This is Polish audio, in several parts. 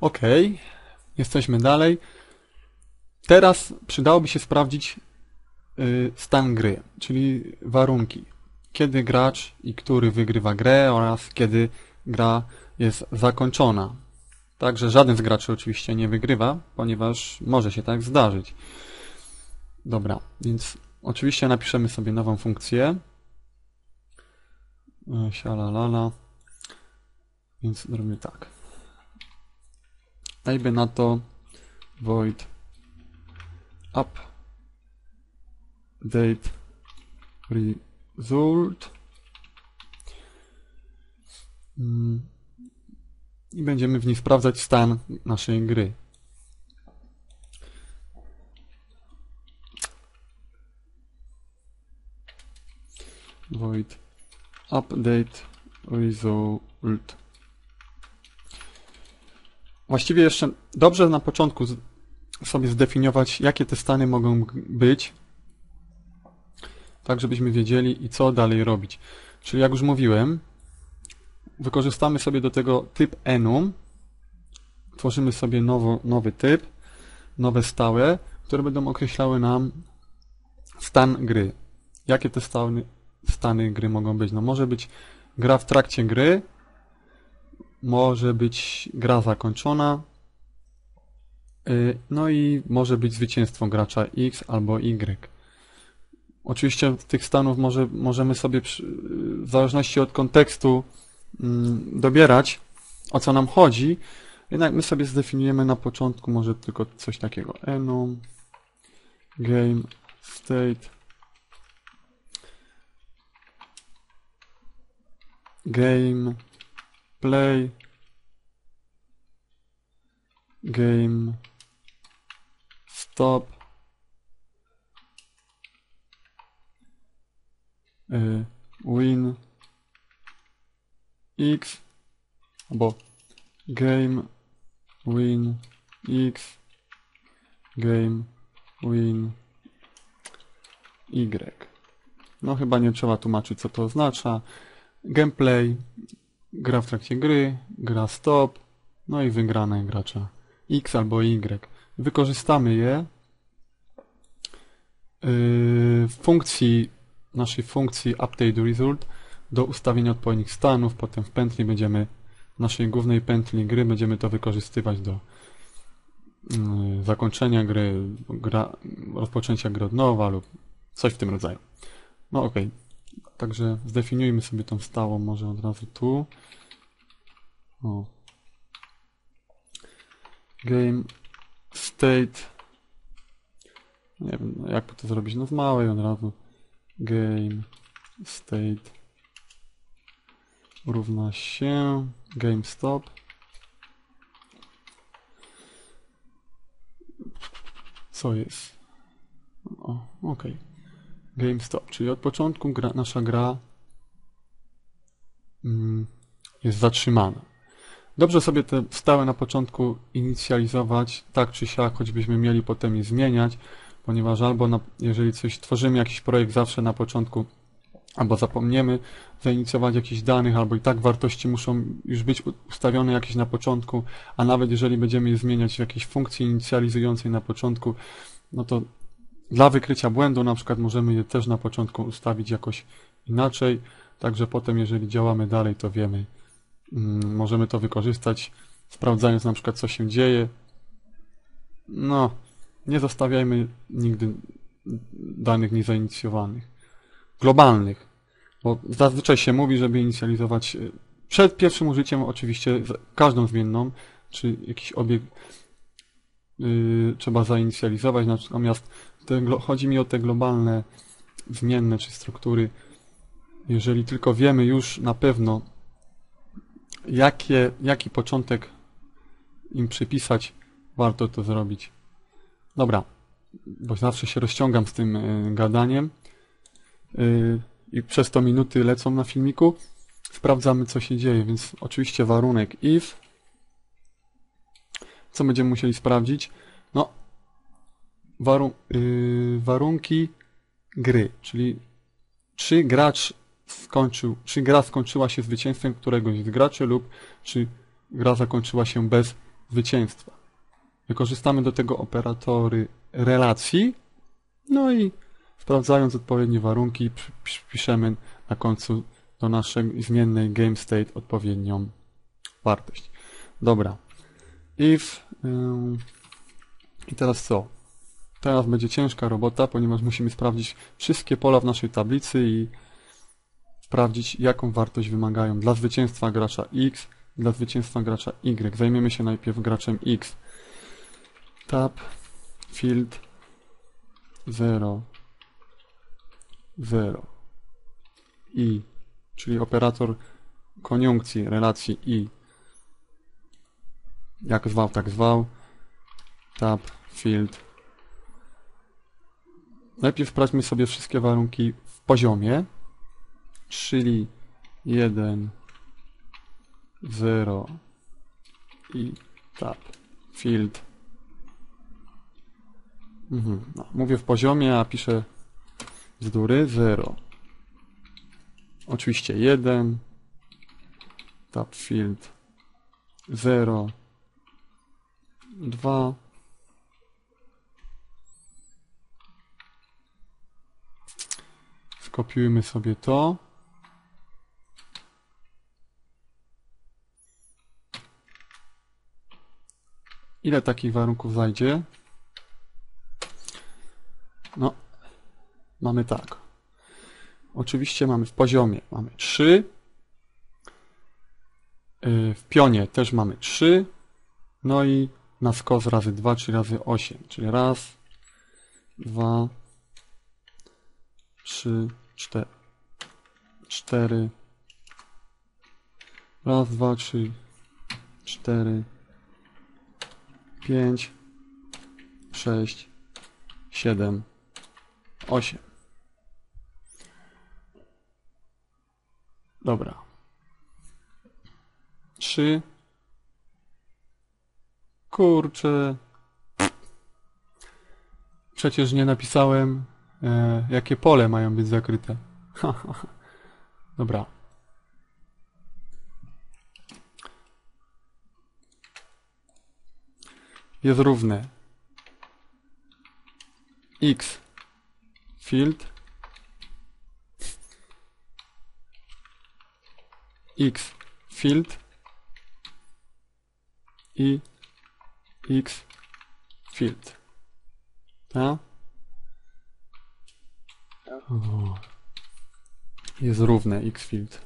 Ok, jesteśmy dalej. Teraz przydałoby się sprawdzić y, stan gry, czyli warunki. Kiedy gracz i który wygrywa grę oraz kiedy gra jest zakończona. Także żaden z graczy oczywiście nie wygrywa, ponieważ może się tak zdarzyć. Dobra, więc oczywiście napiszemy sobie nową funkcję. E, Sialalala. Więc zrobimy tak. Dajmy na to void update result Mm. i będziemy w niej sprawdzać stan naszej gry. void update result. Właściwie jeszcze dobrze na początku sobie zdefiniować, jakie te stany mogą być, tak żebyśmy wiedzieli i co dalej robić. Czyli jak już mówiłem, wykorzystamy sobie do tego typ enum, tworzymy sobie nowo, nowy typ, nowe stałe, które będą określały nam stan gry. Jakie te stany, stany gry mogą być? No może być gra w trakcie gry, może być gra zakończona, y, no i może być zwycięstwo gracza X albo Y. Oczywiście tych stanów może, możemy sobie przy, w zależności od kontekstu mm, dobierać, o co nam chodzi. Jednak my sobie zdefiniujemy na początku może tylko coś takiego. enum game state game play game. Stop. Y, win. X. Albo game. Win. X. Game. Win. Y. No chyba nie trzeba tłumaczyć co to oznacza. Gameplay gra w trakcie gry gra stop no i wygrane gracza X albo Y. Wykorzystamy je yy, w funkcji, naszej funkcji update result do ustawienia odpowiednich stanów. Potem w pętli będziemy, naszej głównej pętli gry będziemy to wykorzystywać do yy, zakończenia gry, gra, rozpoczęcia gry od nowa lub coś w tym rodzaju. No ok. Także zdefiniujmy sobie tą stałą może od razu tu. O, game state. Nie wiem jak to zrobić. No w małej od razu. Game state równa się. Game stop. Co jest? O, ok game stop, czyli od początku gra, nasza gra mm, jest zatrzymana. Dobrze sobie te stałe na początku inicjalizować, tak czy siak, choćbyśmy mieli potem je zmieniać, ponieważ albo na, jeżeli coś tworzymy, jakiś projekt zawsze na początku, albo zapomniemy zainicjować jakichś danych, albo i tak wartości muszą już być ustawione jakieś na początku, a nawet jeżeli będziemy je zmieniać w jakiejś funkcji inicjalizującej na początku, no to dla wykrycia błędu na przykład możemy je też na początku ustawić jakoś inaczej, także potem jeżeli działamy dalej, to wiemy, Mm, możemy to wykorzystać, sprawdzając na przykład, co się dzieje. No, nie zostawiajmy nigdy danych niezainicjowanych. Globalnych. Bo zazwyczaj się mówi, żeby inicjalizować e, przed pierwszym użyciem oczywiście każdą zmienną, czy jakiś obiekt yy, trzeba zainicjalizować, natomiast te, chodzi mi o te globalne zmienne czy struktury. Jeżeli tylko wiemy już na pewno, jakie, jaki początek im przypisać, warto to zrobić. Dobra, bo zawsze się rozciągam z tym y, gadaniem y, i przez to minuty lecą na filmiku. Sprawdzamy, co się dzieje, więc oczywiście warunek if. Co będziemy musieli sprawdzić? Y, warunki gry, czyli czy gracz skończył, czy gra skończyła się zwycięstwem któregoś z graczy lub czy gra zakończyła się bez zwycięstwa. Wykorzystamy do tego operatory relacji, no i sprawdzając odpowiednie warunki, piszemy na końcu do naszej zmiennej GameState odpowiednią wartość. Dobra. If i teraz co? Teraz będzie ciężka robota, ponieważ musimy sprawdzić wszystkie pola w naszej tablicy i sprawdzić, jaką wartość wymagają dla zwycięstwa gracza X, dla zwycięstwa gracza Y. Zajmiemy się najpierw graczem X. Tab, field, 0, 0 i, czyli operator koniunkcji relacji i. Jak zwał, tak zwał. Tab, field. Najpierw sprawdźmy sobie wszystkie warunki w poziomie, czyli 1, 0 i tab, field. Mhm. No, mówię w poziomie, a piszę bzdury 0. Oczywiście 1, tab, field 0, 2, Skopiujmy sobie to. Ile takich warunków zajdzie? No, mamy tak. Oczywiście mamy w poziomie mamy 3. Y, w pionie też mamy 3. No i na skos razy 2, czyli razy 8. Czyli raz, dwa, trzy, cztery. Cztery. Raz, dwa, trzy, cztery, pięć, sześć, siedem, osiem. Dobra. Trzy. Kurczę. Przecież nie napisałem e, jakie pole mają być zakryte. Dobra. Jest równe x field x field i x field. Tak? Jest równe xfield.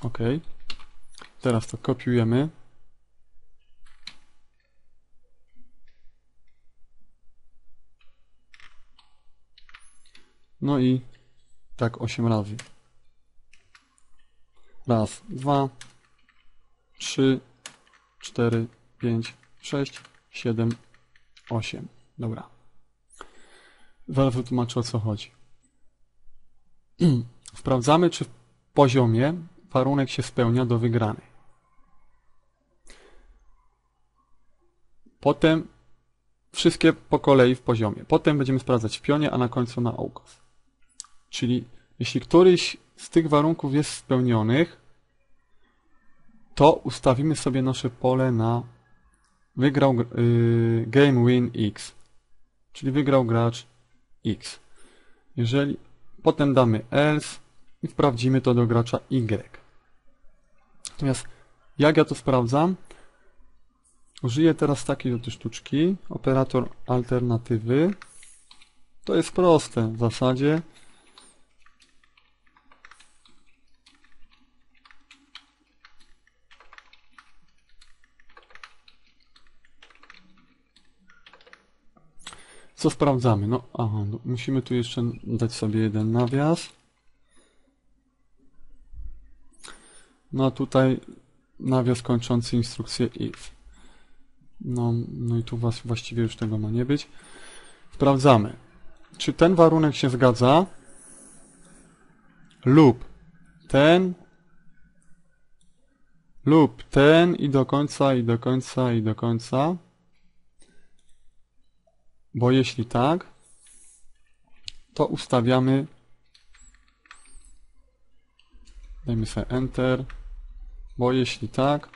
Ok. Teraz to kopiujemy. No i tak 8 razy. Raz, dwa, trzy, cztery, pięć, sześć, 7, 8. Dobra. Zaraz wytłumaczę o co chodzi. Sprawdzamy, czy w poziomie warunek się spełnia do wygranej. Potem wszystkie po kolei w poziomie. Potem będziemy sprawdzać w pionie, a na końcu na ołkos. Czyli jeśli któryś z tych warunków jest spełnionych, to ustawimy sobie nasze pole na wygrał y, game win x, czyli wygrał gracz x. Jeżeli potem damy else i sprawdzimy to do gracza y. Natomiast jak ja to sprawdzam? Użyję teraz takiej oto sztuczki, operator alternatywy. To jest proste w zasadzie. Co sprawdzamy? No, aha, no, musimy tu jeszcze dać sobie jeden nawias. No a tutaj nawias kończący instrukcję if. No, no i tu was, właściwie już tego ma nie być. Sprawdzamy, czy ten warunek się zgadza lub ten lub ten i do końca, i do końca, i do końca. Bo jeśli tak, to ustawiamy Dajmy sobie Enter. Bo jeśli tak,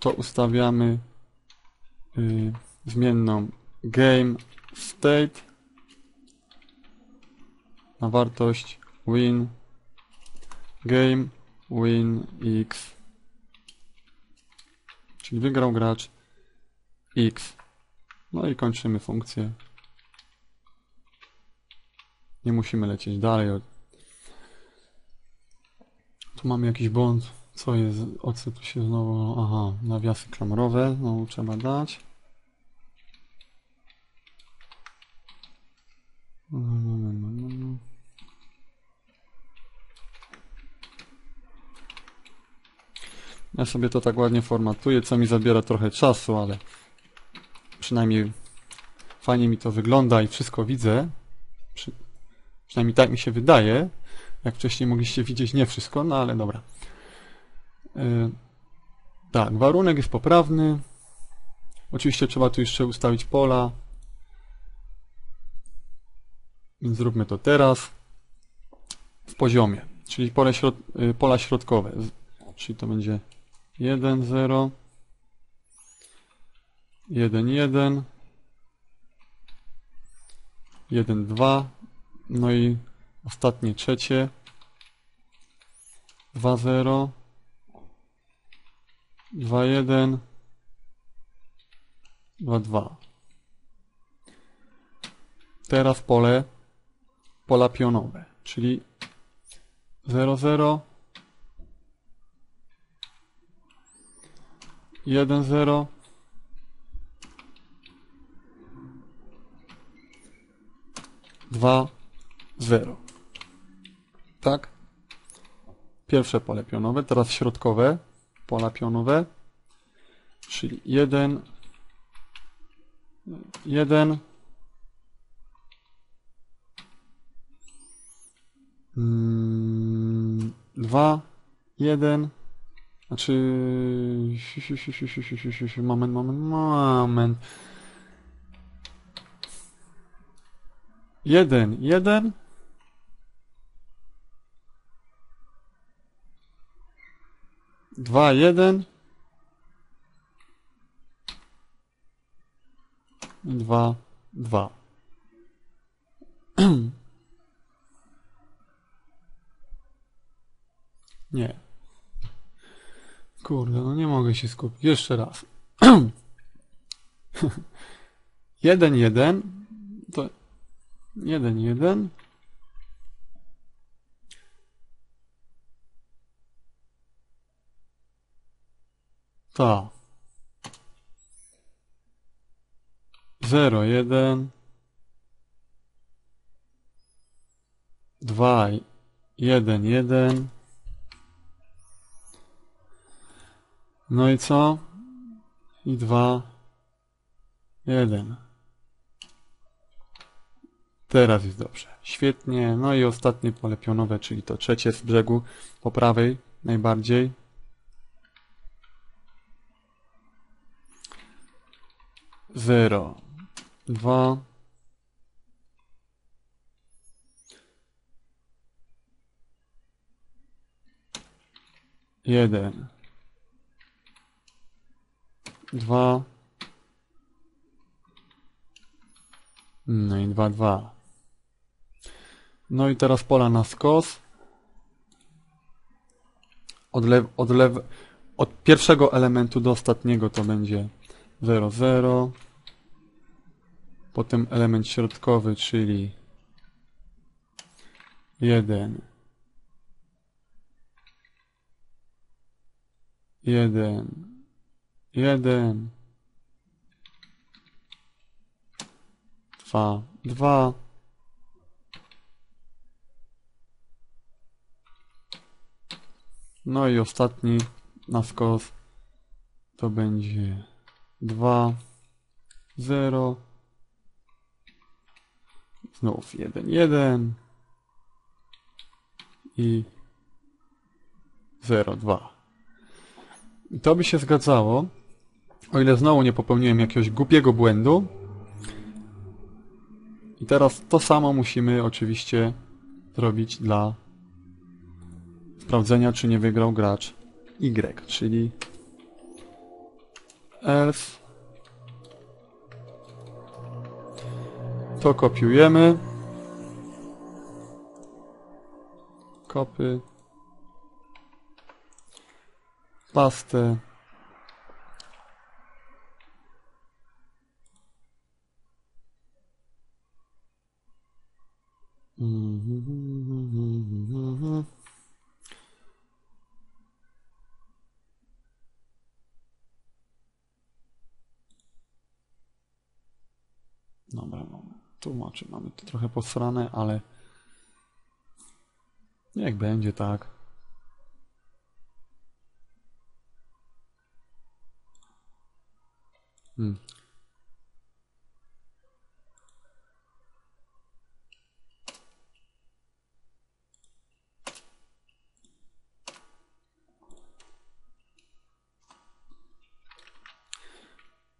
to ustawiamy y, zmienną game state na wartość win game win x. Czyli wygrał gracz x. No i kończymy funkcję nie musimy lecieć dalej tu mamy jakiś błąd co jest, o co tu się znowu, aha, nawiasy klamrowe, znowu trzeba dać. Ja sobie to tak ładnie formatuję, co mi zabiera trochę czasu, ale przynajmniej fajnie mi to wygląda i wszystko widzę. Przy, przynajmniej tak mi się wydaje. Jak wcześniej mogliście widzieć, nie wszystko, no ale dobra. Yy, tak, warunek jest poprawny. Oczywiście trzeba tu jeszcze ustawić pola. Więc zróbmy to teraz w poziomie, czyli pole środ y, pola środkowe. Czyli to będzie 1, 0, 1, 1, 1, 2, no i ostatnie trzecie. 2, 0, 2, 1, 2, 2. Teraz pole pola pionowe, czyli 0, 0, 1, 0, dwa, zero. Tak? Pierwsze pole pionowe, teraz środkowe pola pionowe, czyli 1, 1, mm, 2, 1, znaczy, moment, moment, moment, 1, 1, Dwa, jeden. Dwa, dwa. Nie. Kurde, no nie mogę się skupić. Jeszcze raz. jeden, jeden. To jeden, jeden. Ta. 0, 1, 2, 1, 1. No i co? I 2, 1. Teraz jest dobrze. Świetnie. No i ostatnie pole pionowe, czyli to trzecie z brzegu po prawej najbardziej. Zero, dwa, jeden, dwa, no i dwa, dwa. No i teraz pola na skos. Od, lew, od, lew, od pierwszego elementu do ostatniego to będzie 0, 0. Potem element środkowy, czyli 1, 1, 1, 2, 2. No i ostatni na skos to będzie 2, 0, znów 1, 1 i 0, 2. I to by się zgadzało, o ile znowu nie popełniłem jakiegoś głupiego błędu. I teraz to samo musimy oczywiście zrobić dla sprawdzenia, czy nie wygrał gracz Y, czyli else to kopiujemy. Kopy. Pastę. Mhm. Dobra, no, tłumaczę, mamy to trochę posrane, ale niech będzie tak. Hmm.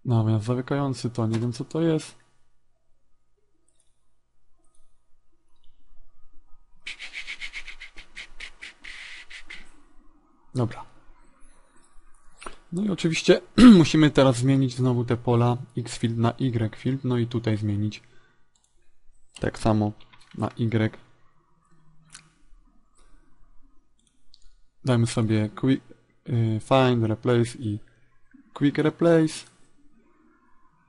Natomiast zamykający to nie wiem co to jest. Dobra. No i oczywiście musimy teraz zmienić znowu te pola xfield na yfield, no i tutaj zmienić tak samo na y. Dajmy sobie quick, y, find, replace i quick replace.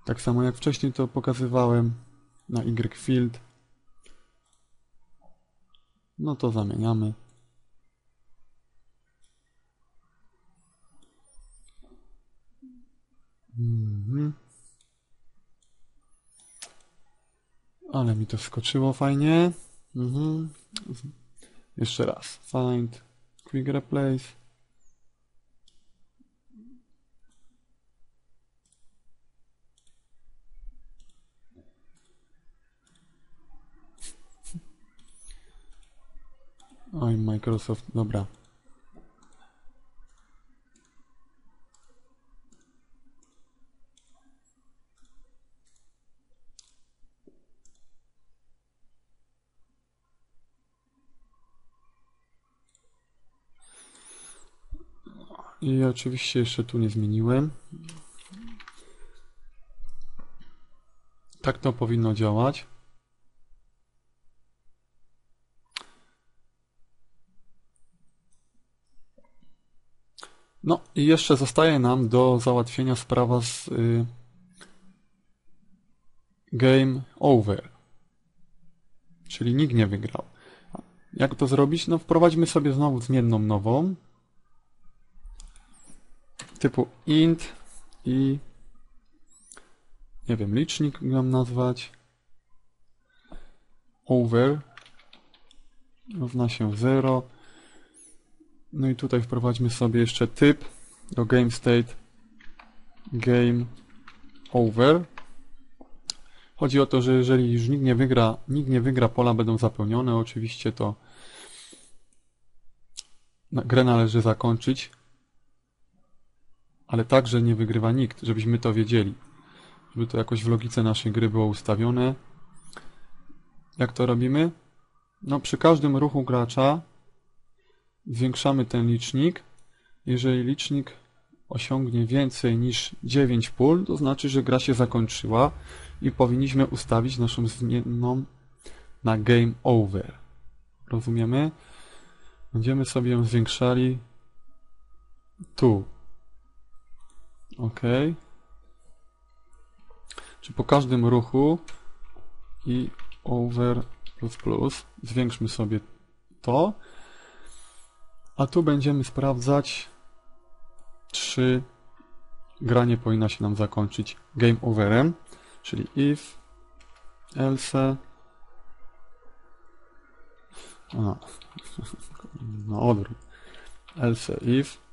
Tak samo jak wcześniej to pokazywałem na yfield. No to zamieniamy. Mhm. Ale mi to skoczyło fajnie. Mhm. Jeszcze raz. Find, quick replace. Oj, Microsoft, dobra. I oczywiście jeszcze tu nie zmieniłem. Tak to powinno działać. No i jeszcze zostaje nam do załatwienia sprawa z y, game over. Czyli nikt nie wygrał. Jak to zrobić? No wprowadźmy sobie znowu zmienną nową. Typu int i nie wiem, licznik mam nazwać. Over równa się 0 no i tutaj wprowadźmy sobie jeszcze typ do GameState game over. Chodzi o to, że jeżeli już nikt nie wygra, nikt nie wygra, pola będą zapełnione. Oczywiście to grę należy zakończyć, ale także nie wygrywa nikt, żebyśmy to wiedzieli. Żeby to jakoś w logice naszej gry było ustawione. Jak to robimy? No przy każdym ruchu gracza zwiększamy ten licznik. Jeżeli licznik osiągnie więcej niż 9 pól, to znaczy, że gra się zakończyła i powinniśmy ustawić naszą zmienną na game over. Rozumiemy? Będziemy sobie ją zwiększali tu. OK. Czy po każdym ruchu i over plus plus zwiększmy sobie to? A tu będziemy sprawdzać, czy gra nie powinna się nam zakończyć game overem, czyli if, else, a, no odwrót, else if,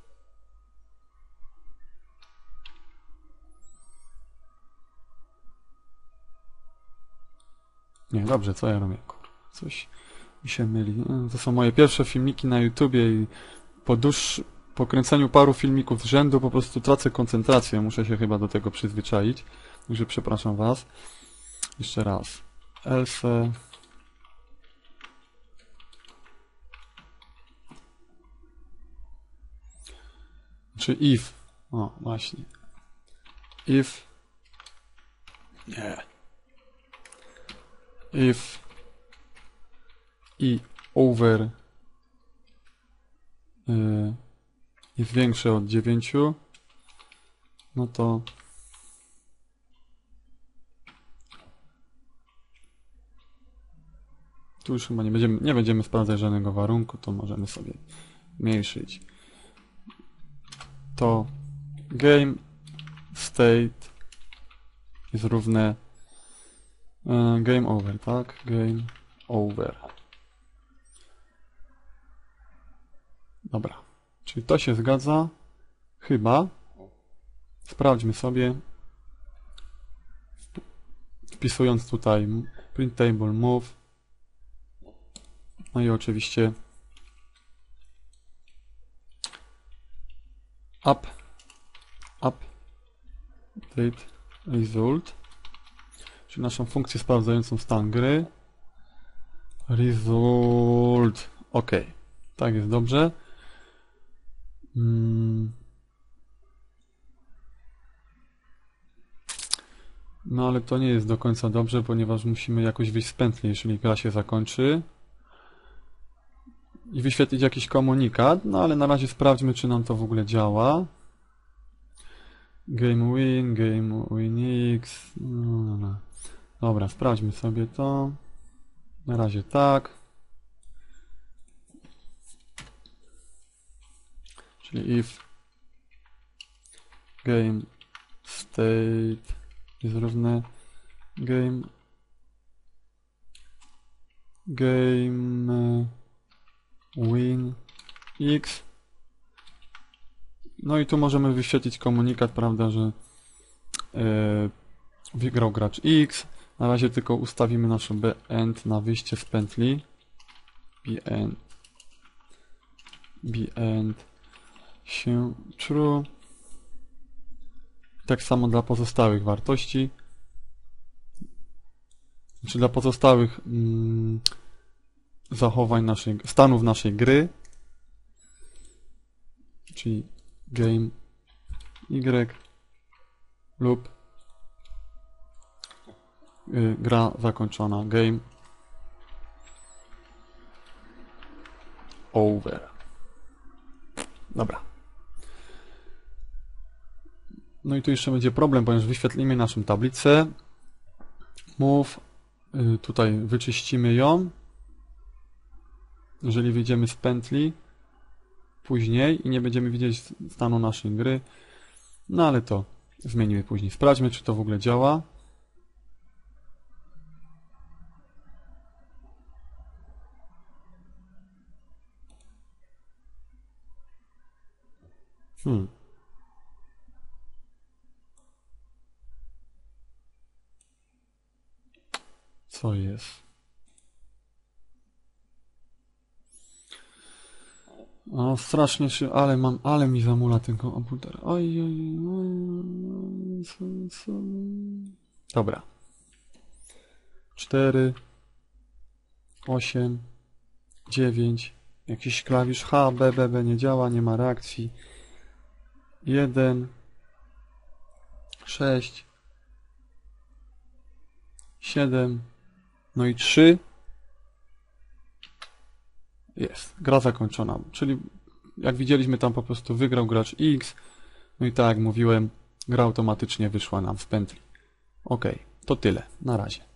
nie, dobrze, co ja robię, coś mi się myli. To są moje pierwsze filmiki na YouTubie i po dłuższ... po kręceniu paru filmików z rzędu po prostu tracę koncentrację. Muszę się chyba do tego przyzwyczaić. Także przepraszam Was. Jeszcze raz. Else... czy if. O, właśnie. If. Nie. If. I over. y, jest większe od 9, no to tu już chyba nie będziemy, nie będziemy sprawdzać żadnego warunku, to możemy sobie zmniejszyć. To game state jest równe e, game over, tak? Game over. Dobra. Czyli to się zgadza? Chyba. Sprawdźmy sobie. Wpisując tutaj print table move. No i oczywiście up up date result czyli naszą funkcję sprawdzającą stan gry result ok tak jest dobrze Mm. No ale to nie jest do końca dobrze, ponieważ musimy jakoś wyjść z pętli, jeżeli gra się zakończy. I wyświetlić jakiś komunikat, no ale na razie sprawdźmy, czy nam to w ogóle działa. Game win, game win x. No, no, no. Dobra, sprawdźmy sobie to. Na razie tak. Czyli if game state jest równe game game win x no i tu możemy wyświetlić komunikat, prawda, że yy, wygrał gracz X. Na razie tylko ustawimy nasze end na wyjście z pętli. end end się true. Tak samo dla pozostałych wartości. Czy dla pozostałych mm, zachowań naszej, stanów naszej gry. Czyli game y lub gra zakończona game over. Dobra. No i tu jeszcze będzie problem, ponieważ wyświetlimy naszą tablicę. Move, y, tutaj wyczyścimy ją. Jeżeli wyjdziemy z pętli później i nie będziemy widzieć stanu naszej gry, no ale to zmienimy później. Sprawdźmy, czy to w ogóle działa. Hmm. Co jest? O, strasznie się, ale mam, ale mi zamula ten komputer. Oj, oj, oj, co, co? Dobra. Cztery, osiem, dziewięć, jakiś klawisz H, B, B, B nie działa, nie ma reakcji. Jeden, sześć, siedem, no i 3 jest, gra zakończona. Czyli jak widzieliśmy tam po prostu wygrał gracz X. No i tak jak mówiłem, gra automatycznie wyszła nam z pętli. Ok, to tyle. Na razie.